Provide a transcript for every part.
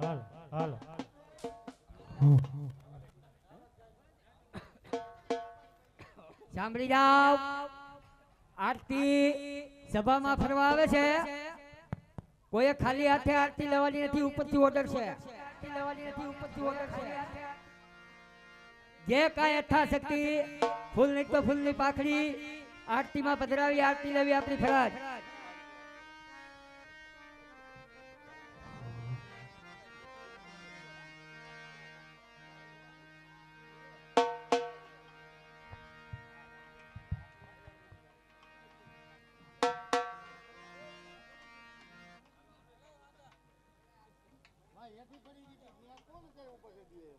હાલ હાલ હાલ સાંભળી જાઓ. આરતી સભામાં ફરવા આવે છે. કોઈએ ખાલી હાથે આરતી લેવાની નથી, ઉપરથી ઓર્ડર છે. જે કાંઈ યથાશક્તિ ફૂલ નહીં તો ફૂલની પાખડી, આરતીમાં પધરાવી, આરતી લેવી આપણી ફરજ. ઊભી પડી ગઈ ત્યાં કોણ કયો પછી દે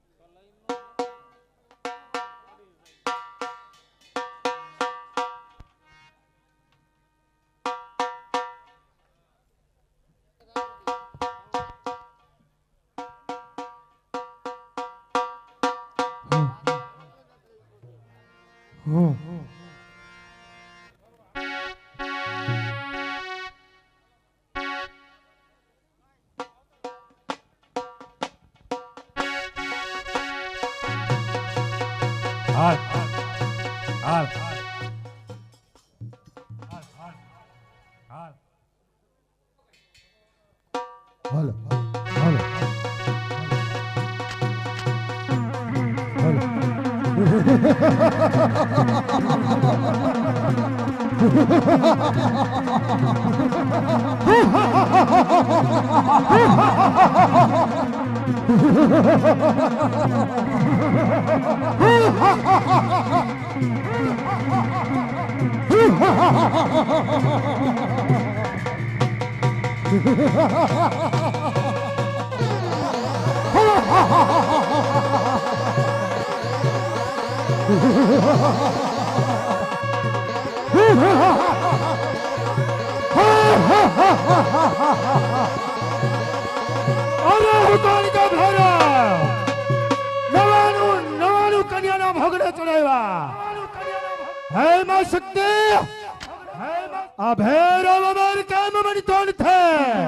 Oh. હાલ હાલ ભોગને ચડાવ્યા હે માં શક્તિ આ ભેરવ અમર કામ બનતો નથી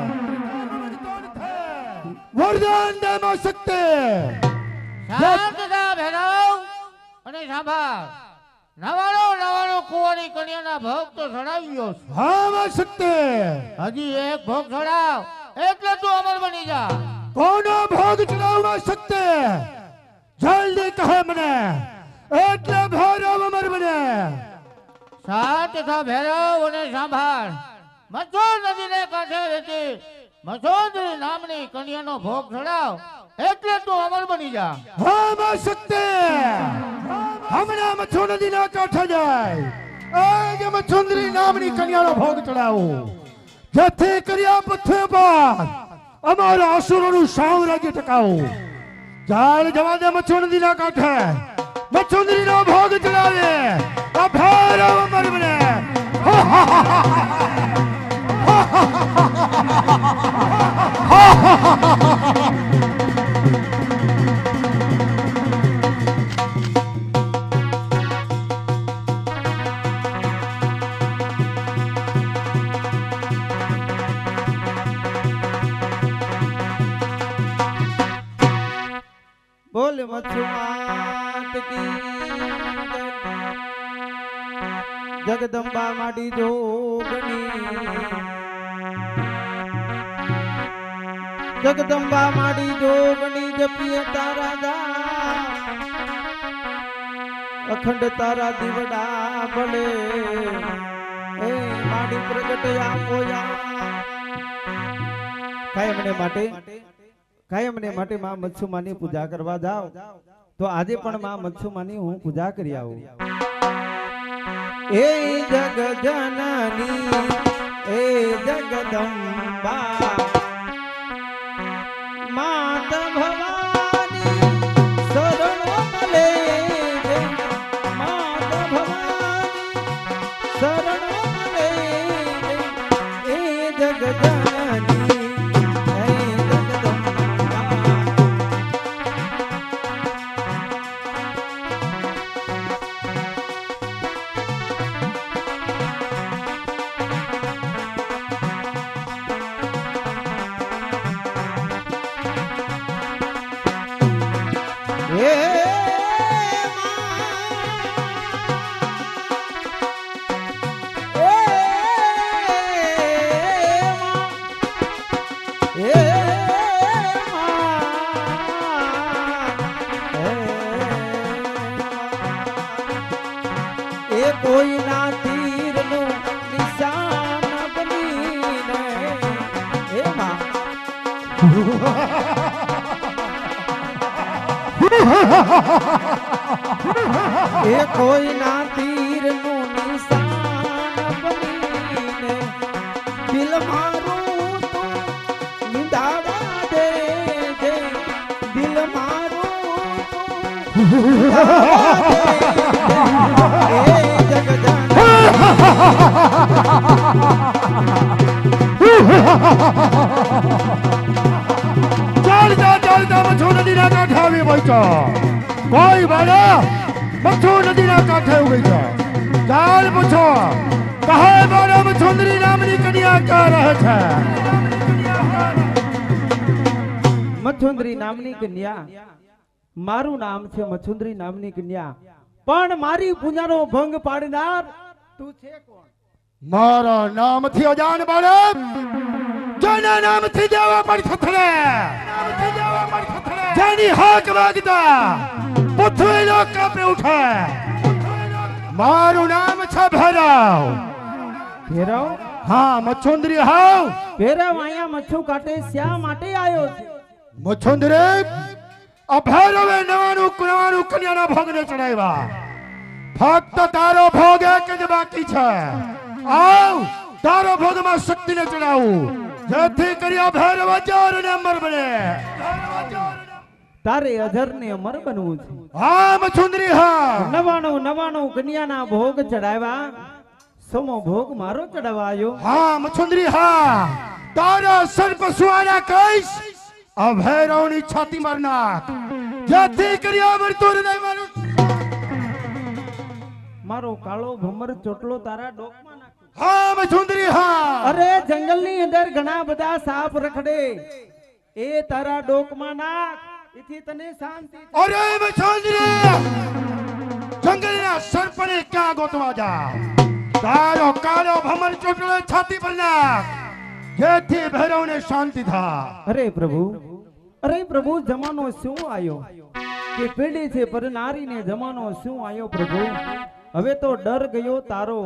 વરદાન દે માં શક્તિ શાંત થા ભેરવ અને સાંભળ નવાણો નવાણો કુંવારી કન્યાના ભોગ તો ચડાવ્યો. હા માં શક્તિ હજી એક ભોગ ચડાવ એટલે તું અમર બની જા. કોનો ભોગ ચડાવવા શક્તિ જલ્દી કહે મને એટલે ભેરવ અમર બને. શાંત થા ભેરવ અને સાંભળ. મચોર નદીને કાંઠે રહેતી મચોદરી નામની કન્યાનો ભોગ ચડાવ. એટલે તું અમર બની જા. હા માં સત્ય હમણાં મચ્છુ નદીના કાંઠે જાય. આજ મચ્છુંદરી નામની કન્યાનો ભોગ ચડાવો. જેથી કર્યા પથ્થે પર અમારા અસુરોનું સામ્રાજ્ય ટકાવો. જાળ જવા દે મચ્છુ નદીના કાંઠે. મચ્છુંદરીનો ભોગ ચડાવે આ ભૈરવ અમર બને બોલ મચ્છુમાત કી જગદંબા માડી જોગણી. જગદંબા માડી જોગણી જપીએ તારા દા અખંડ તારા દીવડા ભલે એ માડી પ્રગટ આપોયા. કાયમને માટે કાયમને માટે માં મચ્છુમાની પૂજા કરવા જાઓ. તો આજે પણ માં મચ્છુમાની હું પૂજા કરી આવું. એ જગ જનની એ જગદંબા હે એ કોઈના તીરનું નિશાન બનીને દિલ મારું તું નિંદાવા કોઈ બાળા મચ્છુ નદીના કાંઠે ઉગી છે ચાલ પૂછો કહે બાળા સુંદરી નામની કન્યા ક્યાં રહે છે. મથુંદરી નામની કન્યા. મારું નામ છે મથુંદરી નામની કન્યા. પણ મારી પૂજાનો ભંગ પાડનાર તું છે કોણ? મારા નામથી અજાણ બાળક જેના નામથી દેવા પણ થથડે જેની હાક વાગતા. લોક કાપે ઉઠે મારું નામ છે ભેરવ. ભેરવ? હા મચ્છુંદરી હાવ. ભેરવ અહીંયા મચ્છુ કાટે શા માટે આવ્યો છે? મચ્છુંદરી આ ભૈરવે નવાનું નવાનું કન્યાના ભોગને ચડાવ્યા. ફક્ત તારો ભોગ એક જ બાકી છે. આવ તારો ભોગમાં શક્તિને ચડાવું. જેથી કરી આ ભૈરવ અજર અને અમર બને. તારે અધર ને અમર બનવું છે. હા મચ્છુંદરી હા. નવાણું નવાણું કન્યાના ભોગ ચડાવ્યા. સમો ભોગ મારો ચડાવાયો. હા મચ્છુંદરી હા. તારા સર્પ સુવાના કઈશ અભૈરવની છાતી મારના જેથી કરી આ હૃદય મારું મારો કાળો ભમર ચોટલો તારા ડોકમાં નાખ. હા મચ્છુંદરી હા. અરે જંગલની અંદર ઘણા બધા સાપ રખડે. એ તારા ડોકમાં નાખ. એથી તને શાંતિ અરે મચ્છુંદરી જંગલના સર્પને ક્યાં ગોતવા જા તારો કાળો ભમર ચોટલો છાતી પર નાખ જેથી ભૈરવને શાંતિ થા અરે પ્રભુ અરે પ્રભુ જમાનો શું આયો કે પેઢી છે પર નારીને જમાનો શું આયો પ્રભુ હવે તો ડર ગયો તારો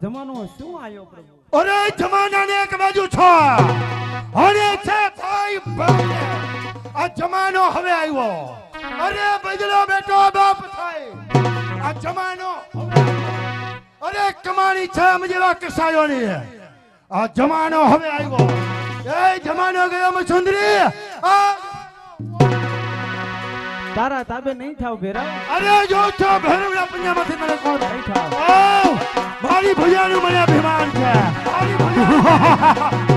જમાનો શું આયો પ્રભુ અરે જમાનાને એક બાજુ છો અરે છે ભાઈ આ જમાનો હવે આવ્યો. અરે બદલો બેટો બાપ થાય. આ જમાનો અરે કમાણી છે આમ જેવા કસાયોની. આ જમાનો હવે આવ્યો. એ જમાનો ગયો મચુંદરી આ તારા તાબે નહીં થાવ ભેરા અરે જો છો ભૈરવના પંજામાંથી મને કોણ નહીં થાવ! મારી ભુજાનું મને અભિમાન છે. મારી ભુજાનું-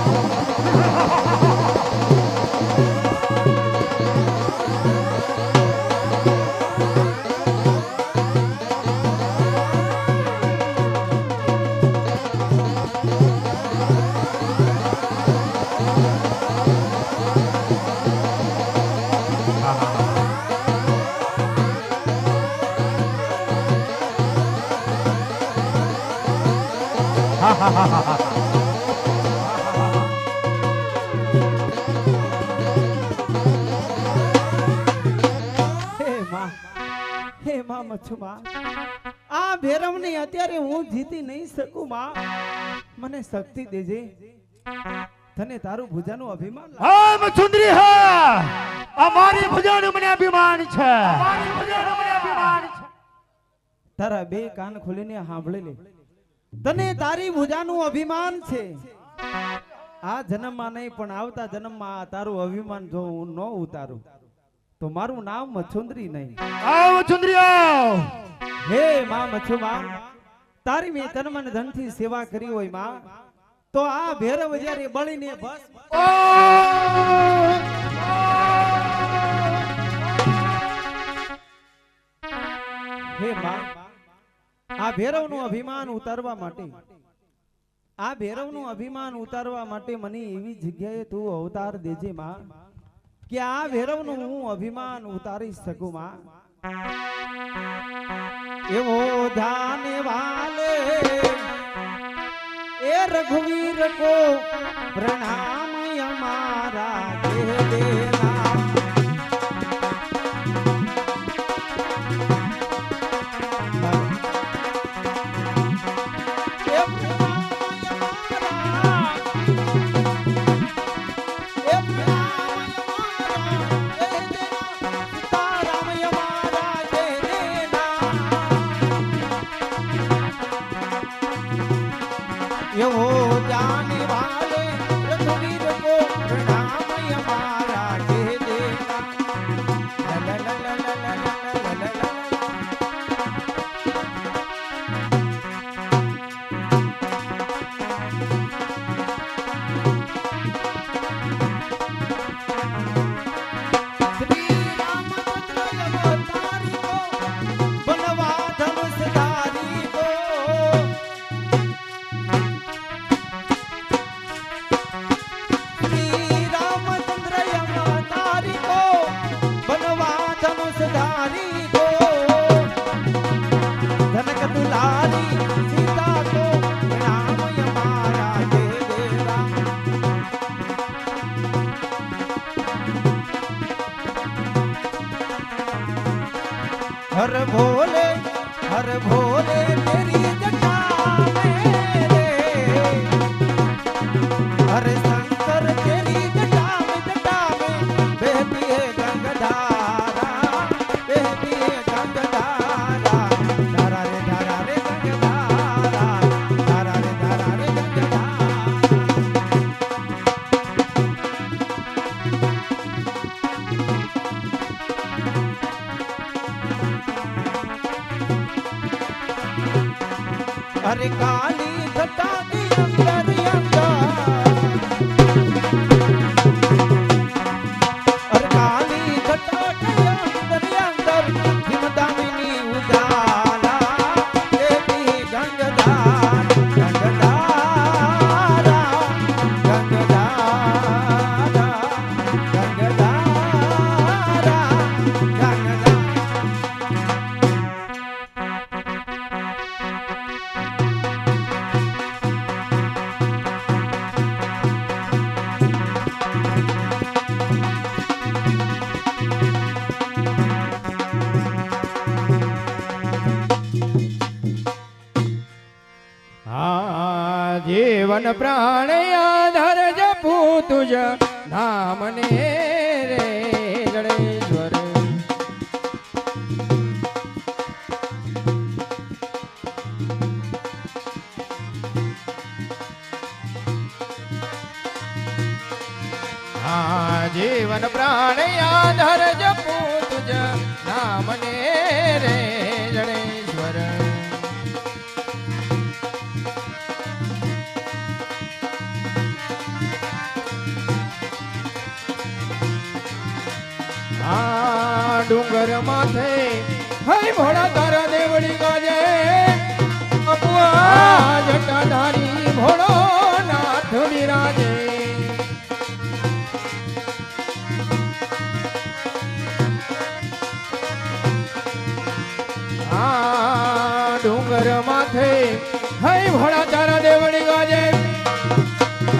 હે માં હે આ ભેરવને અત્યારે હું જીતી નહીં શકું માં. મને શક્તિ દેજે. તને તારું ભુજાનું અભિમાન હા મચુંદરી હા. આ મારી ભુજાનું મને અભિમાન છે. મારી ભુજાનું મને અભિમાન છે. તારા બે કાન ખોલીને સાંભળી લે. તને તારી ભુજાનું અભિમાન છે. આ જન્મમાં નહીં પણ આવતા જન્મમાં તારું અભિમાન જો હું ન ઉતારું તો મારું નામ મછુંદરી નહીં. આવ મછુંદરી હે માં તારી મેં તન મન ધનથી સેવા કરી હોયમાં તો આ ભેરવ જ્યારે બળીને બસ હે માં આ ભેરવનું અભિમાન ઉતારવા માટે. આ ભેરવનું અભિમાન ઉતારવા માટે મને એવી જગ્યાએ તું અવતાર દેજે માં, કે આ ભેરવનું હું અભિમાન ઉતારી શકું માં. એવો ધાન વાલે એ રઘુવીર કો પ્રણામ અમારા દેવ हर काल પ્રાણ આધાર જપું તુજ નામને રે જડેશ્વર જીવન પ્રાણ આધાર જપું તુજ નામને ડુંગર માથે હઈ ભોળા તારા દેવડી ગાજે. જટાધારી ભોળો નાથ બિરાજે. ડુંગર માથે હઈ ભોળા તારા દેવડી ગાજે.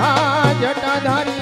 હા જટાધારી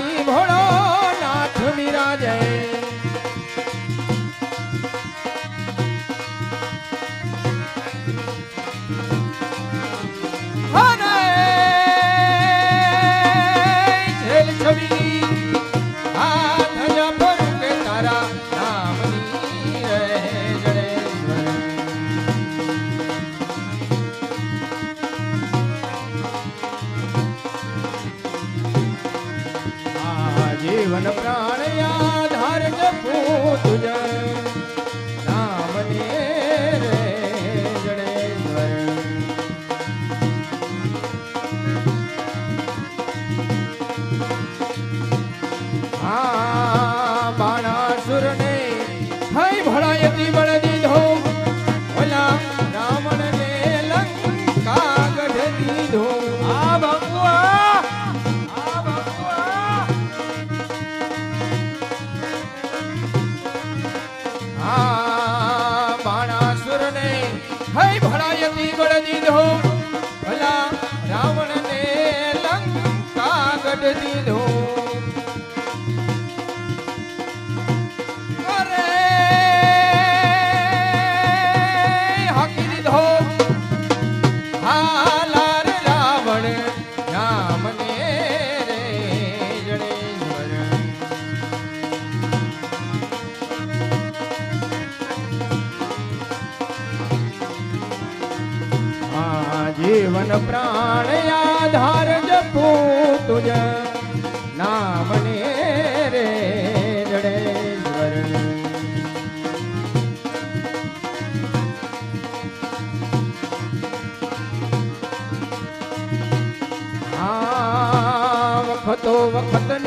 અરે વખતો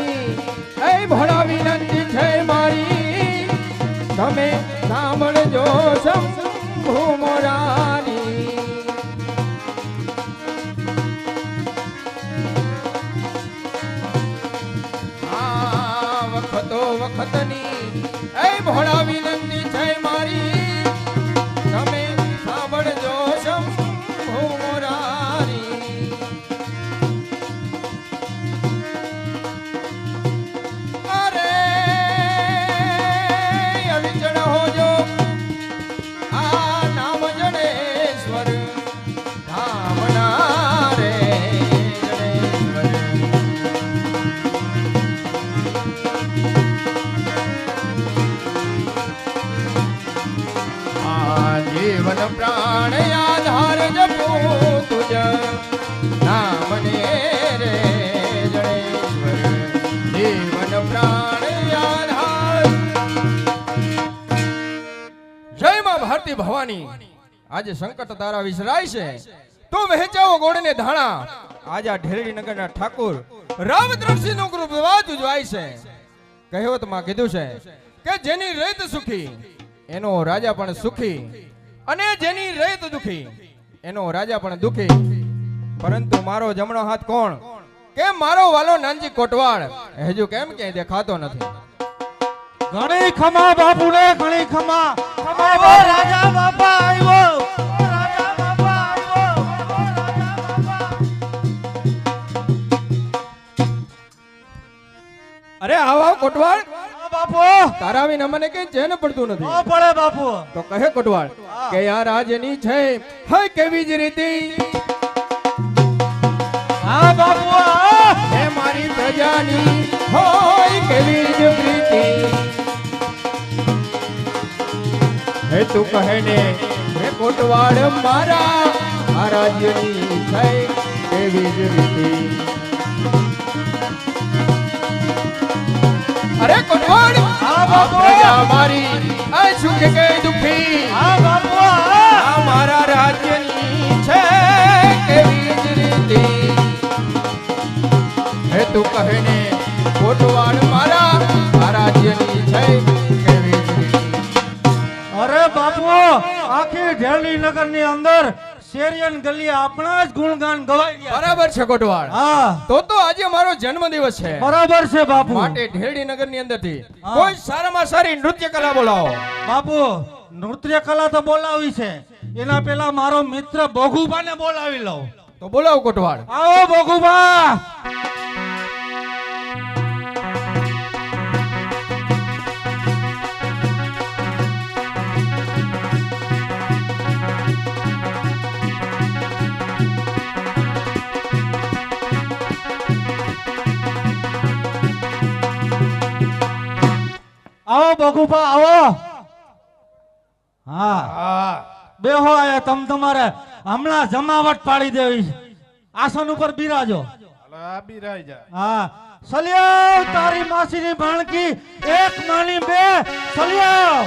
જય ભવાની. આજે સંકટ તારા વિસરાય છે. તો વહેંચાવો ગોળને ધાણા. આજે આ ઢેરડી નગરના ઠાકુર રામદ્રસિંહનું ગ્રુપ વિવાદ ઉજવાય છે. કહેવતમાં કીધું છે કે જેની રેત સુખી, એનો રાજા પણ સુખી. અને જેની રેત દુખી, એનો રાજા પણ દુખી. પરંતુ મારો જમણો હાથ કોણ? કે મારો વાલો નાનજી કોટવાળ? હજુ કેમ કે દેખાતો નથી? ઘણી ખમા બાપુ ને ઘણી ખમા. ખમા રાજા બાપા. આવ્યો રાજા બાપા આવ્યો. અરે આવ કોટવાળ. બાપુ. તારા વિના મને કઈ ચેન પડતું નથી. પડે બાપુ. તો કહે કોટવાળ કે આ રાજની છે. હય કેવી જ રીતે? હા બાપુ હે. મારી પ્રજાની. હોય કેવી જ પ્રીતિ હે તું કહે ને હે કોટવાડ મારા આ રાજ્યની થઈ એવી જ રીતે. અરે કોટવાડ આ બાપુ. પ્રજા મારી. આ સુખ કે દુખી? આ બાપુ આ. મારા રાજ્યની છે કેવી જ રીતે. હે તું કહે ને કોટવાડ મારા આ રાજ્યની છે ની અંદર શેરિયન ગલી આપણા જ ગુણગાન ગવાઈ બરાબર છે કોટવાડ હા. તો તો આજે મારો જન્મ દિવસ છે. બરાબર છે બાપુ. માટે ઢેરડી નગરની અંદરથી કોઈ સારામાં સારી નૃત્ય કલા બોલાવો. બાપુ નૃત્ય કલા તો બોલાવી છે. એના પેલા મારો મિત્ર બોગુબાને બોલાવી લઉં. તો બોલાવો કોટવાડ આવો બોઘુબા આવો બોઘુબા આવો. હા. બેહો એ તમ તમારે હમણાં જમાવટ પાડી દેવી. આસન ઉપર બિરાજો. હા. સલિયાવ તારી માસીની ભાણકી એક માની બે સલિયાવ.